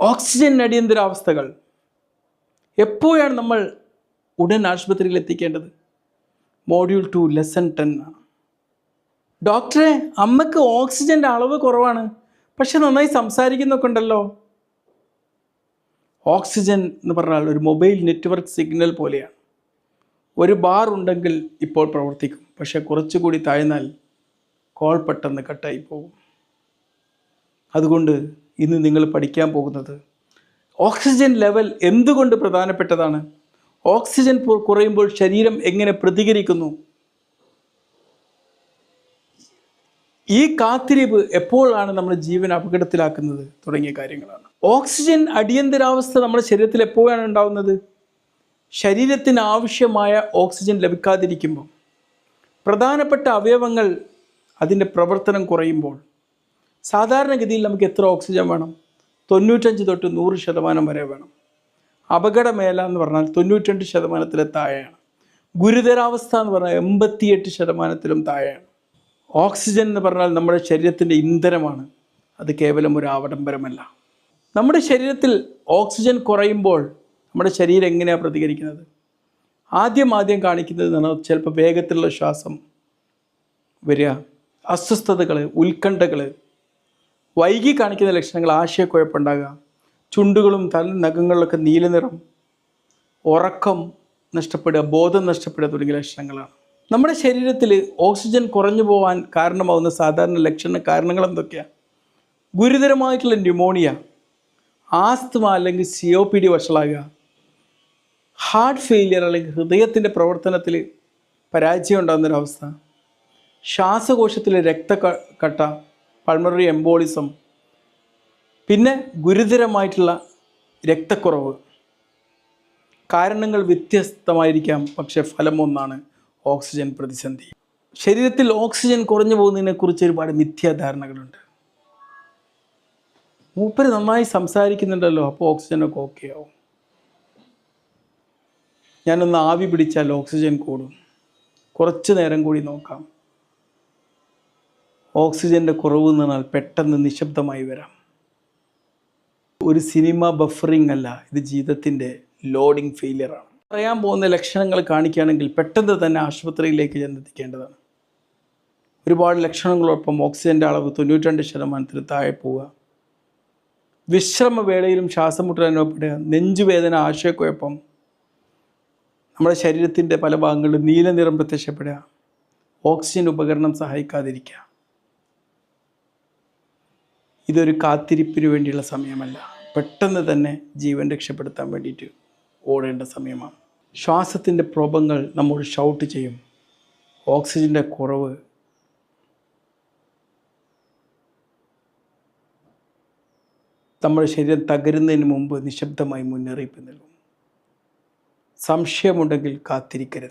Oxygen അടിയന്തരാവസ്ഥകൾ. എപ്പോഴാണ് നമ്മൾ ഉടൻ ആശുപത്രിയിൽ എത്തിക്കേണ്ടത്? മോഡ്യൂൾ ടു ലെസൺ ടെൻ ആണ്. ഡോക്ടറെ അമ്മയ്ക്ക് ഓക്സിജന്റെ അളവ് കുറവാണ്. പക്ഷെ നന്നായി സംസാരിക്കുന്നൊക്കെ ഉണ്ടല്ലോ. ഓക്സിജൻ എന്ന് പറഞ്ഞാൽ ഒരു മൊബൈൽ നെറ്റ്വർക്ക് സിഗ്നൽ പോലെയാണ്. ഒരു ബാർ ഉണ്ടെങ്കിൽ ഇപ്പോൾ പ്രവർത്തിക്കും. പക്ഷേ കുറച്ചുകൂടി താഴ്ന്നാൽ കോൾ പെട്ടെന്ന് കട്ടായി പോകും. അതുകൊണ്ട് ഇന്ന് നിങ്ങൾ പഠിക്കാൻ പോകുന്നത്? ഓക്സിജൻ ലെവൽ എന്തുകൊണ്ട് പ്രധാനപ്പെട്ടതാണ്? ഓക്സിജൻ കുറയുമ്പോൾ ശരീരം എങ്ങനെ പ്രതികരിക്കുന്നു? ഈ കാത്തിരിപ്പ് എപ്പോഴാണ് നമ്മുടെ ജീവൻ അപകടത്തിലാക്കുന്നത്? തുടങ്ങിയ കാര്യങ്ങളാണ്. ഓക്സിജൻ അടിയന്തരാവസ്ഥ നമ്മുടെ ശരീരത്തിൽ എപ്പോഴാണ് ഉണ്ടാവുന്നത്? ശരീരത്തിന് ആവശ്യമായ ഓക്സിജൻ ലഭിക്കാതിരിക്കുമ്പോൾ. പ്രധാനപ്പെട്ട അവയവങ്ങൾ അതിന്റെ പ്രവർത്തനം കുറയുമ്പോൾ. സാധാരണഗതിയിൽ നമുക്ക് എത്ര ഓക്സിജൻ വേണം? തൊണ്ണൂറ്റഞ്ച് തൊട്ട് നൂറ് ശതമാനം വരെ വേണം. അപകടമേല എന്ന് പറഞ്ഞാൽ തൊണ്ണൂറ്റെട്ട് ശതമാനത്തിലെ താഴെയാണ്. ഗുരുതരാവസ്ഥ എന്ന് പറഞ്ഞാൽ എൺപത്തിയെട്ട് ശതമാനത്തിലും താഴെയാണ്. ഓക്സിജൻ എന്ന് പറഞ്ഞാൽ നമ്മുടെ ശരീരത്തിന്റെ ഇന്ധനമാണ്. അത് കേവലം ഒരു ആഡംബരമല്ല. നമ്മുടെ ശരീരത്തിൽ ഓക്സിജൻ കുറയുമ്പോൾ നമ്മുടെ ശരീരം എങ്ങനെയാണ് പ്രതികരിക്കുന്നത്? ആദ്യം ആദ്യം കാണിക്കുന്നത് എന്ന് പറഞ്ഞാൽ ചിലപ്പോൾ വേഗത്തിലുള്ള ശ്വാസം വരിക അസ്വസ്ഥതകൾ ഉത്കണ്ഠകൾ വൈകി കാണിക്കുന്ന ലക്ഷണങ്ങൾ ആശയക്കുഴപ്പമുണ്ടാകുക. ചുണ്ടുകളും തല നഖങ്ങളിലൊക്കെ നീലനിറം ഉറക്കം നഷ്ടപ്പെടുക ബോധം നഷ്ടപ്പെടുക തുടങ്ങിയ ലക്ഷണങ്ങളാണ്. നമ്മുടെ ശരീരത്തിൽ ഓക്സിജൻ കുറഞ്ഞു പോകാൻ കാരണമാവുന്ന സാധാരണ ലക്ഷണ കാരണങ്ങൾ എന്തൊക്കെയാണ് ഗുരുതരമായിട്ടുള്ള ന്യൂമോണിയ ആസ്തമ അല്ലെങ്കിൽ സി ഒ പി ഡി വഷളാകുക ഹാർട്ട് ഫെയിലിയർ അല്ലെങ്കിൽ ഹൃദയത്തിന്റെ പ്രവർത്തനത്തിൽ പരാജയം ഉണ്ടാകുന്നൊരവസ്ഥ ശ്വാസകോശത്തിലെ രക്തകട്ട പൾമണറി എംബോളിസം പിന്നെ ഗുരുതരമായിട്ടുള്ള രക്തക്കുറവ്. കാരണങ്ങൾ വ്യത്യസ്തമായിരിക്കാം പക്ഷേ ഫലം ഒന്നാണ് ഓക്സിജൻ പ്രതിസന്ധി. ശരീരത്തിൽ ഓക്സിജൻ കുറഞ്ഞു പോകുന്നതിനെക്കുറിച്ച് ഒരുപാട് മിഥ്യാധാരണകളുണ്ട്. മൂപ്പര് നന്നായി സംസാരിക്കുന്നുണ്ടല്ലോ അപ്പോൾ ഓക്സിജനൊക്കെ ഓക്കെ ആവും. ഞാനൊന്ന് ആവി പിടിച്ചാൽ ഓക്സിജൻ കൂടും. കുറച്ച് നേരം കൂടി നോക്കാം. ഓക്സിജന്റെ കുറവ് പറഞ്ഞാൽ പെട്ടെന്ന് നിശബ്ദമായി വരാം. ഒരു സിനിമ ബഫറിംഗ് അല്ല ഇത് ജീവിതത്തിന്റെ ലോഡിംഗ് ഫെയിലിയറാണ് പറയാൻ പോകുന്ന ലക്ഷണങ്ങൾ കാണിക്കുകയാണെങ്കിൽ പെട്ടെന്ന് തന്നെ ആശുപത്രിയിലേക്ക് ചെന്നെത്തിക്കേണ്ടതാണ്. ഒരുപാട് ലക്ഷണങ്ങളോടൊപ്പം ഓക്സിജന്റെ അളവ് തൊണ്ണൂറ്റിരണ്ട് ശതമാനത്തിൽ താഴെ പോവുക. വിശ്രമവേളയിലും ശ്വാസം മുട്ടൽ അനുഭവപ്പെടുക. നെഞ്ചുവേദന ആശയക്കുഴപ്പം നമ്മുടെ ശരീരത്തിന്റെ പല ഭാഗങ്ങളിലും നീല നിറം പ്രത്യക്ഷപ്പെടുക. ഓക്സിജൻ ഉപകരണം സഹായിക്കാതിരിക്കുക. ഇതൊരു കാത്തിരിപ്പിന് വേണ്ടിയുള്ള സമയമല്ല. പെട്ടെന്ന് തന്നെ ജീവൻ രക്ഷപ്പെടുത്താൻ വേണ്ടിയിട്ട് ഓടേണ്ട സമയമാണ്. ശ്വാസത്തിന്റെ പ്രോബങ്ങൾ നമ്മോട് ഷൗട്ട് ചെയ്യും. ഓക്സിജന്റെ കുറവ് നമ്മുടെ ശരീരം തകരുന്നതിന് മുമ്പ് നിശബ്ദമായി മുന്നറിയിപ്പ് നൽകും. സംശയമുണ്ടെങ്കിൽ കാത്തിരിക്കരുത്.